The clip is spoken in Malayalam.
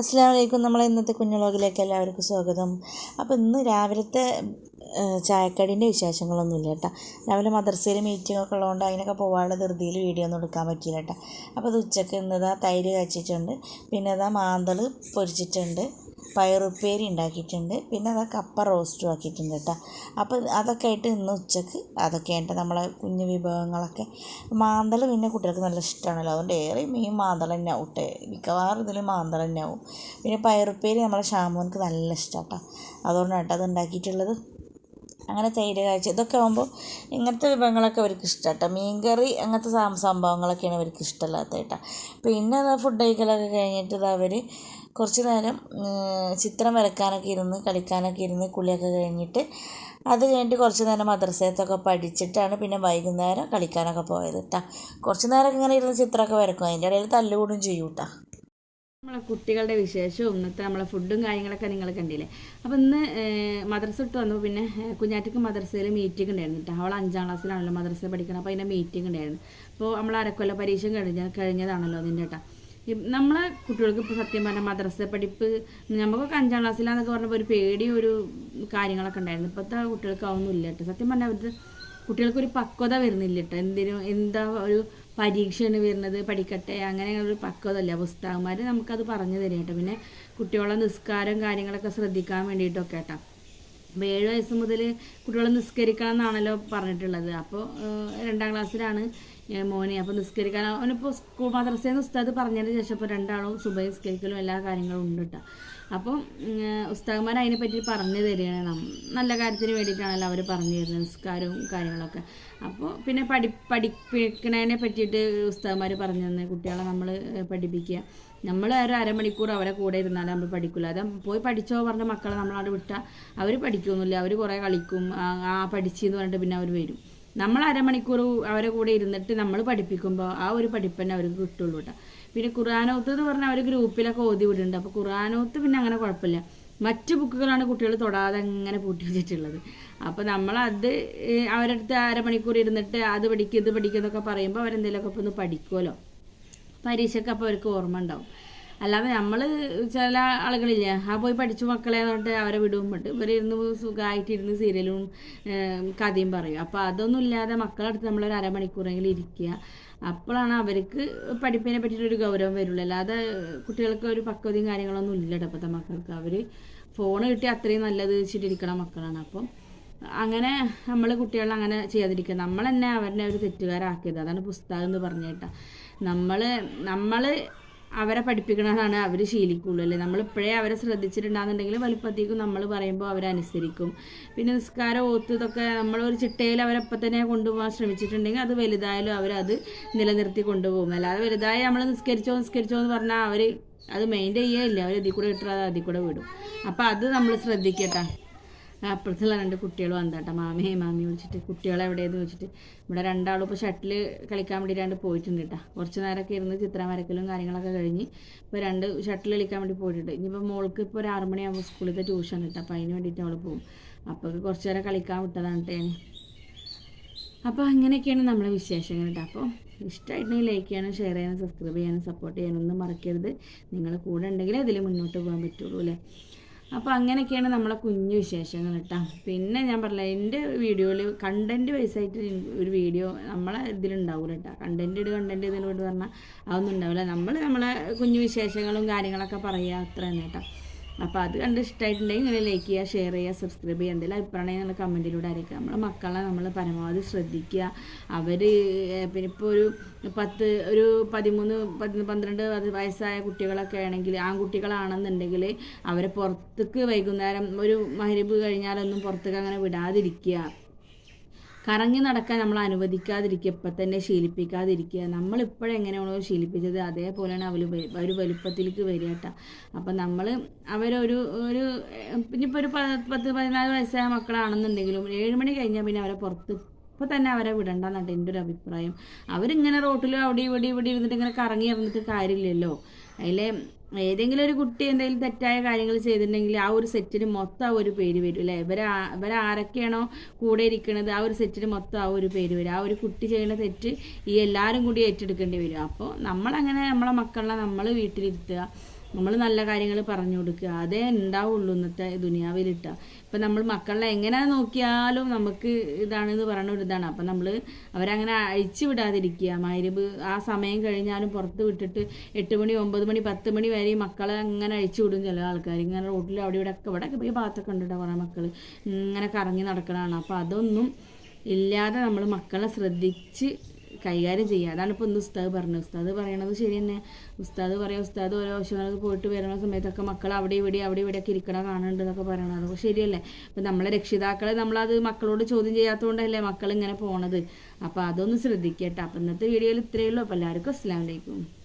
അസ്സാം വലൈക്കും നമ്മളെ ഇന്നത്തെ കുഞ്ഞുളോകിലേക്ക് എല്ലാവർക്കും സ്വാഗതം. അപ്പോൾ ഇന്ന് രാവിലത്തെ ചായക്കടീന്റെ വിശേഷങ്ങളൊന്നുമില്ല കേട്ടോ. രാവിലെ മദർസയിൽ മീറ്റിംഗ് ഒക്കെ ഉള്ളതുകൊണ്ട് അതിനൊക്കെ പോകാനുള്ള ധൃതിയിൽ വീഡിയോ ഒന്നും എടുക്കാൻ പറ്റിയില്ല കേട്ടോ. അപ്പോൾ അത് ഉച്ചയ്ക്ക് ഇന്നതാ തൈര് കാച്ചിട്ടുണ്ട് പിന്നെ അതാ മാന്തൾ പൊരിച്ചിട്ടുണ്ട്. പയറുപ്പേരി ഉണ്ടാക്കിയിട്ടുണ്ട്. പിന്നെ അതാ കപ്പ റോസ്റ്റും ആക്കിയിട്ടുണ്ട് കേട്ടോ. അപ്പോൾ അതൊക്കെ ആയിട്ട് ഇന്ന് ഉച്ചയ്ക്ക് അതൊക്കെയായിട്ട് നമ്മളെ കുഞ്ഞു വിഭവങ്ങളൊക്കെ. മാന്തൾ പിന്നെ കുട്ടികൾക്ക് നല്ല ഇഷ്ടമാണല്ലോ അതുകൊണ്ട് ഏറെ മീൻ മാന്തൾ തന്നെ ആവും കേട്ടോ മിക്കവാറും ഇതിൽ മാന്തൾ തന്നെ ആവും. പിന്നെ പയറുപ്പേരി നമ്മളെ ഷാമ്പുവിനക്ക് നല്ല ഇഷ്ടമാണ് കേട്ടോ അതുകൊണ്ടാണ് കേട്ടോ അത് ഉണ്ടാക്കിയിട്ടുള്ളത്. അങ്ങനെ തൈര് കാഴ്ച ഇതൊക്കെ ആകുമ്പോൾ ഇങ്ങനത്തെ വിഭവങ്ങളൊക്കെ അവർക്ക് ഇഷ്ടമാട്ടോ മീൻകറി അങ്ങനത്തെ സംഭവങ്ങളൊക്കെയാണ് അവർക്ക് ഇഷ്ടമല്ലാത്ത കേട്ടോ പിന്നെ ഫുഡ് കഴിക്കലൊക്കെ കഴിഞ്ഞിട്ട് അവർ കുറച്ച് നേരം ചിത്രം വരക്കാനൊക്കെ ഇരുന്ന് കളിക്കാനൊക്കെ ഇരുന്ന് കുളിയൊക്കെ കഴിഞ്ഞിട്ട് അത് കഴിഞ്ഞിട്ട് കുറച്ച് നേരം മദ്രസയത്തൊക്കെ പഠിച്ചിട്ടാണ് പിന്നെ വൈകുന്നേരം കളിക്കാനൊക്കെ പോയത് കേട്ടോ കുറച്ച് നേരമൊക്കെ ഇങ്ങനെ ഇരുന്ന് ചിത്രമൊക്കെ വരക്കും. അതിന്റെ ഇടയിൽ തല്ലുകൂടും ചെയ്യും കേട്ടോ നമ്മളെ കുട്ടികളുടെ വിശേഷവും ഇന്നത്തെ നമ്മളെ ഫുഡും കാര്യങ്ങളൊക്കെ നിങ്ങൾ കണ്ടില്ലേ? അപ്പോൾ ഇന്ന് മദ്രസ ഇട്ട് വന്നപ്പോൾ പിന്നെ കുഞ്ഞാറ്റക്ക് മദ്രസയിൽ മീറ്റിംഗ് ഉണ്ടായിരുന്നു കേട്ടോ അവൾ അഞ്ചാം ക്ലാസ്സിലാണല്ലോ മദ്രസ പഠിക്കണം അപ്പോൾ അതിന്റെ മീറ്റിംഗ് ഉണ്ടായിരുന്നു. അപ്പോൾ നമ്മൾ അരക്കൊല്ല പരീക്ഷ കഴിഞ്ഞ കഴിഞ്ഞതാണല്ലോ അതിന്റെ കേട്ടോ നമ്മളെ കുട്ടികൾക്ക് ഇപ്പോൾ സത്യം പറഞ്ഞാൽ മദ്രസ പഠിപ്പ് നമുക്കൊക്കെ അഞ്ചാം ക്ലാസ്സിലാന്നൊക്കെ പറഞ്ഞപ്പോൾ ഒരു പേടി ഒരു കാര്യങ്ങളൊക്കെ ഉണ്ടായിരുന്നു. ഇപ്പോഴത്തെ കുട്ടികൾക്ക് അതൊന്നും ഇല്ല കേട്ടോ സത്യം പറഞ്ഞാൽ അവരുടെ കുട്ടികൾക്കൊരു പക്വത വരുന്നില്ല കേട്ടോ എന്തിനും എന്താ ഒരു പരീക്ഷയാണ് വരുന്നത് പഠിക്കട്ടെ അങ്ങനെ ഒരു പക്വതല്ല പുസ്തകന്മാർ നമുക്കത് പറഞ്ഞു തരും കേട്ടോ പിന്നെ കുട്ടികളെ നിസ്കാരം കാര്യങ്ങളൊക്കെ ശ്രദ്ധിക്കാൻ വേണ്ടിയിട്ടൊക്കെ കേട്ടോ അപ്പോൾ ഏഴ് വയസ്സ് മുതൽ കുട്ടികളെ നിസ്കരിക്കണം എന്നാണല്ലോ പറഞ്ഞിട്ടുള്ളത്. അപ്പോൾ രണ്ടാം ക്ലാസ്സിലാണ് മോനെ അപ്പോൾ നിസ്കരിക്കാൻ അവനിപ്പോൾ സ്കൂൾ മദ്രസയിൽ നിന്ന് ഉസ്താദ് പറഞ്ഞതിന് ശേഷം ഇപ്പോൾ രണ്ടാളും സുബൈ നിസ്കരിക്കലും എല്ലാ കാര്യങ്ങളും ഉണ്ട് കേട്ടോ അപ്പം ഉസ്താദ്മാർ അതിനെപ്പറ്റി പറഞ്ഞു തരികയാണ്. നല്ല കാര്യത്തിന് വേണ്ടിയിട്ടാണല്ലോ അവർ പറഞ്ഞു തരുന്നത് നിസ്കാരവും കാര്യങ്ങളൊക്കെ. അപ്പോൾ പിന്നെ പഠി പഠിപ്പിക്കണതിനെ പറ്റിയിട്ട് ഉസ്താദ്മാർ പറഞ്ഞു തന്നെ. കുട്ടികളെ നമ്മൾ പഠിപ്പിക്കുക. നമ്മൾ ഒരു അരമണിക്കൂർ അവരെ കൂടെ ഇരുന്നാലും നമ്മൾ പഠിക്കില്ല അത് പോയി പഠിച്ചോ പറഞ്ഞ മക്കളെ നമ്മളവിടെ വിട്ടാൽ അവർ പഠിക്കുമൊന്നുമില്ല അവർ കുറേ കളിക്കും. ആ പഠിച്ചെന്ന് പറഞ്ഞിട്ട് പിന്നെ അവർ വരും. നമ്മൾ അരമണിക്കൂർ അവരെ കൂടെ ഇരുന്നിട്ട് നമ്മൾ പഠിപ്പിക്കുമ്പോൾ ആ ഒരു പഠിപ്പ് തന്നെ അവർക്ക് കിട്ടുള്ളൂ കേട്ടോ പിന്നെ ഖുർആാനോത്ത് എന്ന് പറഞ്ഞാൽ അവർ ഗ്രൂപ്പിലൊക്കെ ഓതി വിടുന്നുണ്ട്. അപ്പോൾ ഖുർആാനോത്ത് പിന്നെ അങ്ങനെ കുഴപ്പമില്ല. മറ്റു ബുക്കുകളാണ് കുട്ടികൾ തൊടാതെ അങ്ങനെ പൂട്ടി വെച്ചിട്ടുള്ളത്. അപ്പോൾ നമ്മളത് അവരുടെ അടുത്ത് അരമണിക്കൂർ ഇരുന്നിട്ട് അത് പഠിക്കും ഇത് പഠിക്കും എന്നൊക്കെ പറയുമ്പോൾ അവരെന്തെങ്കിലുമൊക്കെ ഒന്ന് പഠിക്കുമല്ലോ പരീക്ഷയ്ക്ക് അപ്പോൾ അവർക്ക് ഓർമ്മ ഉണ്ടാവും. അല്ലാതെ നമ്മൾ ചില ആളുകളില്ലേ ആ പോയി പഠിച്ചു മക്കളെ എന്നിട്ട് അവരെ വിടുമ്പോട്ട് ഇവരിരുന്ന് സുഖമായിട്ട് ഇരുന്ന് സീരിയലും കഥയും പറയും. അപ്പോൾ അതൊന്നും ഇല്ലാതെ മക്കളടുത്ത് നമ്മളൊരു അരമണിക്കൂറെങ്കിലും ഇരിക്കുക. അപ്പോഴാണ് അവർക്ക് പഠിപ്പിനെ പറ്റിയിട്ടൊരു ഗൗരവം വരുള്ളൂ. അല്ലാതെ കുട്ടികൾക്ക് ഒരു പക്വതയും കാര്യങ്ങളൊന്നും ഇല്ല ഇപ്പോഴത്തെ മക്കൾക്ക്. അവർ ഫോൺ കിട്ടി അത്രയും നല്ലത് വെച്ചിട്ടിരിക്കണ മക്കളാണ്. അപ്പം അങ്ങനെ നമ്മൾ കുട്ടികളെ അങ്ങനെ ചെയ്യാതിരിക്കുക. നമ്മൾ തന്നെ അവരെ ഒരു തെറ്റുകാരാക്കിയത്. അതാണ് പുസ്തകം എന്ന് പറഞ്ഞേട്ടാ. നമ്മൾ നമ്മൾ അവരെ പഠിപ്പിക്കണതാണ് അവർ ശീലിക്കുള്ളൂ അല്ലേ? നമ്മളിപ്പോഴേ അവരെ ശ്രദ്ധിച്ചിട്ടുണ്ടാകുന്നുണ്ടെങ്കിൽ വലുപ്പത്തേക്കും നമ്മൾ പറയുമ്പോൾ അവരനുസരിക്കും പിന്നെ നിസ്കാരം ഓത്ത് ഇതൊക്കെ നമ്മളൊരു ചിട്ടയിൽ അവരപ്പം തന്നെ കൊണ്ടുപോകാൻ ശ്രമിച്ചിട്ടുണ്ടെങ്കിൽ അത് വലുതായാലും അവരത് നിലനിർത്തി കൊണ്ടുപോകും. അല്ലാതെ വലുതായി നമ്മൾ നിസ്കരിച്ചോ നിസ്കരിച്ചോ എന്ന് പറഞ്ഞാൽ അവർ അത് മെയിന്റെ ചെയ്യേ ഇല്ല അവർ അതിൽ കൂടെ ഇട്ടാൽ അതിൽ കൂടെ വിടും. അപ്പോൾ അത് നമ്മൾ ശ്രദ്ധിക്കട്ടെ. അപ്പുറത്തുള്ള രണ്ട് കുട്ടികൾ വന്നിട്ടാ മാമയെ മാമി വിളിച്ചിട്ട്. കുട്ടികളെ എവിടെയെന്ന് ചോദിച്ചിട്ട്. ഇവിടെ രണ്ടാളും ഇപ്പോൾ ഷട്ടിൽ കളിക്കാൻ വേണ്ടി രണ്ട് പോയിട്ടുണ്ട് കേട്ടോ. കുറച്ച് നേരമൊക്കെ ഇരുന്ന് ചിത്രം വരക്കലും കാര്യങ്ങളൊക്കെ കഴിഞ്ഞ് ഇപ്പോൾ രണ്ട് ഷട്ടിൽ കളിക്കാൻ വേണ്ടി പോയിട്ടുണ്ട്. ഇനിയിപ്പോൾ മോൾക്ക് ഇപ്പോൾ ഒരു ആറ് മണിയാകുമ്പോൾ സ്കൂളിലത്തെ ട്യൂഷൻ കിട്ടും. അപ്പോൾ അതിന് വേണ്ടിയിട്ട് അവൾ പോകും. അപ്പോൾ കുറച്ച് നേരം കളിക്കാൻ വിട്ടതാണ് കേട്ടോ അപ്പോൾ അങ്ങനെയൊക്കെയാണ് നമ്മളെ വിശേഷങ്ങൾ കേട്ടോ. അപ്പോൾ ഇഷ്ടമായിട്ടുണ്ടെങ്കിൽ ലൈക്ക് ചെയ്യാനും ഷെയർ ചെയ്യാനും സബ്സ്ക്രൈബ് ചെയ്യാനും സപ്പോർട്ട് ചെയ്യാനും ഒന്നും മറക്കരുത്. നിങ്ങൾ കൂടെ ഉണ്ടെങ്കിൽ അതിൽ മുന്നോട്ട് പോകാൻ പറ്റുള്ളൂ അല്ലേ? അപ്പോൾ അങ്ങനെയൊക്കെയാണ് നമ്മളെ കുഞ്ഞു വിശേഷങ്ങൾ കേട്ടോ പിന്നെ ഞാൻ പറഞ്ഞില്ല എന്റെ വീഡിയോയിൽ കണ്ടന്റ് വൈസായിട്ട് ഒരു വീഡിയോ നമ്മളെ ഇതിലുണ്ടാവില്ല കേട്ടോ കണ്ടന്റ് ഇട് കണ്ടന്റ് ഇതിലോട്ട് പറഞ്ഞാൽ അതൊന്നും ഉണ്ടാവില്ല നമ്മൾ നമ്മളെ കുഞ്ഞു വിശേഷങ്ങളും കാര്യങ്ങളൊക്കെ പറയുക അത്ര തന്നെ കേട്ടോ അപ്പോൾ അത് കണ്ട് ഇഷ്ടമായിട്ടുണ്ടെങ്കിൽ നിങ്ങൾ ലൈക്ക് ചെയ്യുക ഷെയർ ചെയ്യുക സബ്സ്ക്രൈബ് ചെയ്യുക. എന്തെങ്കിലും അഭിപ്രായം നിങ്ങൾ കമന്റിലൂടെ അറിയിക്കുക. നമ്മളെ മക്കളെ നമ്മൾ പരമാവധി ശ്രദ്ധിക്കുക. അവർ പിന്നെ ഇപ്പോൾ ഒരു പത്ത് ഒരു പതിമൂന്ന് പതി പന്ത്രണ്ട് വയസ്സായ കുട്ടികളൊക്കെ ആണെങ്കിൽ ആൺകുട്ടികളാണെന്നുണ്ടെങ്കിൽ അവരെ പുറത്തേക്ക് വൈകുന്നേരം ഒരു മഹരിബ് കഴിഞ്ഞാലൊന്നും പുറത്തേക്ക് അങ്ങനെ വിടാതിരിക്കുക. കറങ്ങി നടക്കാൻ നമ്മൾ അനുവദിക്കാതിരിക്കുക ഇപ്പം തന്നെ ശീലിപ്പിക്കാതിരിക്കുക. നമ്മളിപ്പോഴെങ്ങനെയാണോ ശീലിപ്പിച്ചത് അതേപോലെയാണ് അവർ ഒരു വലുപ്പത്തിലേക്ക് വരിക കേട്ടോ. അപ്പം നമ്മൾ അവരൊരു ഒരു ഇനിയിപ്പോൾ ഒരു പത്ത് പതിനാല് വയസ്സായ മക്കളാണെന്നുണ്ടെങ്കിലും ഏഴ് മണി കഴിഞ്ഞാൽ പിന്നെ അവരെ പുറത്ത് ഇപ്പോൾ തന്നെ അവരെ വിടണ്ടെന്നാണ് എന്റെ ഒരു അഭിപ്രായം. അവരിങ്ങനെ റോട്ടിൽ അവിടെ ഇവിടെ ഇവിടെ ഇരുന്നിട്ട് ഇങ്ങനെ കറങ്ങി ഇറങ്ങിയിട്ട് കാര്യമില്ലല്ലോ. അതിലെ ഏതെങ്കിലും ഒരു കുട്ടി എന്തെങ്കിലും തെറ്റായ കാര്യങ്ങൾ ചെയ്തിട്ടുണ്ടെങ്കിൽ ആ ഒരു സെറ്റിന് മൊത്തം ആ ഒരു പേര് വരും അല്ലേ? ഇവരെ ഇവരെ ആരൊക്കെയാണോ കൂടെ ഇരിക്കുന്നത് ആ ഒരു സെറ്റിന് മൊത്തം ആ ഒരു പേര് വരും. ആ ഒരു കുട്ടി ചെയ്യുന്ന തെറ്റ് ഈ എല്ലാവരും കൂടി ഏറ്റെടുക്കേണ്ടി വരും. അപ്പോൾ നമ്മളങ്ങനെ നമ്മളെ മക്കളെ നമ്മൾ വീട്ടിലിരുത്തുക. നമ്മൾ നല്ല കാര്യങ്ങൾ പറഞ്ഞു കൊടുക്കുക. അതേ ഉണ്ടാവുള്ളൂ ഇന്നത്തെ ദുനിയാവിലിട്ട. ഇപ്പം നമ്മൾ മക്കളെ എങ്ങനെ നോക്കിയാലും നമുക്ക് ഇതാണെന്ന് പറയുന്ന ഒരു ഇതാണ്. അപ്പം നമ്മൾ അവരങ്ങനെ അഴിച്ചു വിടാതിരിക്കുക. മരുവ് ആ സമയം കഴിഞ്ഞാലും പുറത്ത് വിട്ടിട്ട് എട്ട് മണി ഒമ്പത് മണി പത്ത് മണി വരെ മക്കളെ അങ്ങനെ അഴിച്ചു വിടും ചില ആൾക്കാർ ഇങ്ങനെ റോട്ടിൽ അവിടെ ഇവിടെ ഒക്കെ ഇവിടെ പോയി ഭാഗത്തൊക്കെ ഉണ്ട് കുറേ മക്കൾ ഇങ്ങനെ കറങ്ങി നടക്കണതാണ്. അപ്പോൾ അതൊന്നും ഇല്ലാതെ നമ്മൾ മക്കളെ ശ്രദ്ധിച്ച് കൈകാര്യം ചെയ്യുക. അതാണ് ഇപ്പോൾ ഇന്ന് ഉസ്താദ് പറഞ്ഞത്. ഉസ്താദ് പറയണത് ശരി തന്നെ ഉസ്താദ് പറയാം ഉസ്താദ് ഓരോ ആവശ്യങ്ങൾക്ക് പോയിട്ട് വരുന്ന സമയത്തൊക്കെ മക്കൾ അവിടെ ഇവിടെ അവിടെ ഇവിടെയൊക്കെ ഇരിക്കണ കാണുന്നുണ്ട് എന്നൊക്കെ പറയണത്. അതൊക്കെ ശരിയല്ലേ? അപ്പം നമ്മളെ രക്ഷിതാക്കളെ നമ്മളത് മക്കളോട് ചോദ്യം ചെയ്യാത്തതുകൊണ്ടല്ലേ മക്കൾ ഇങ്ങനെ പോണത്. അപ്പോൾ അതൊന്ന് ശ്രദ്ധിക്കട്ടെ. അപ്പം ഇന്നത്തെ വീഡിയോയിൽ ഇത്രയേ ഉള്ളൂ. അപ്പോൾ എല്ലാവർക്കും അസ്സാം വലൈക്കും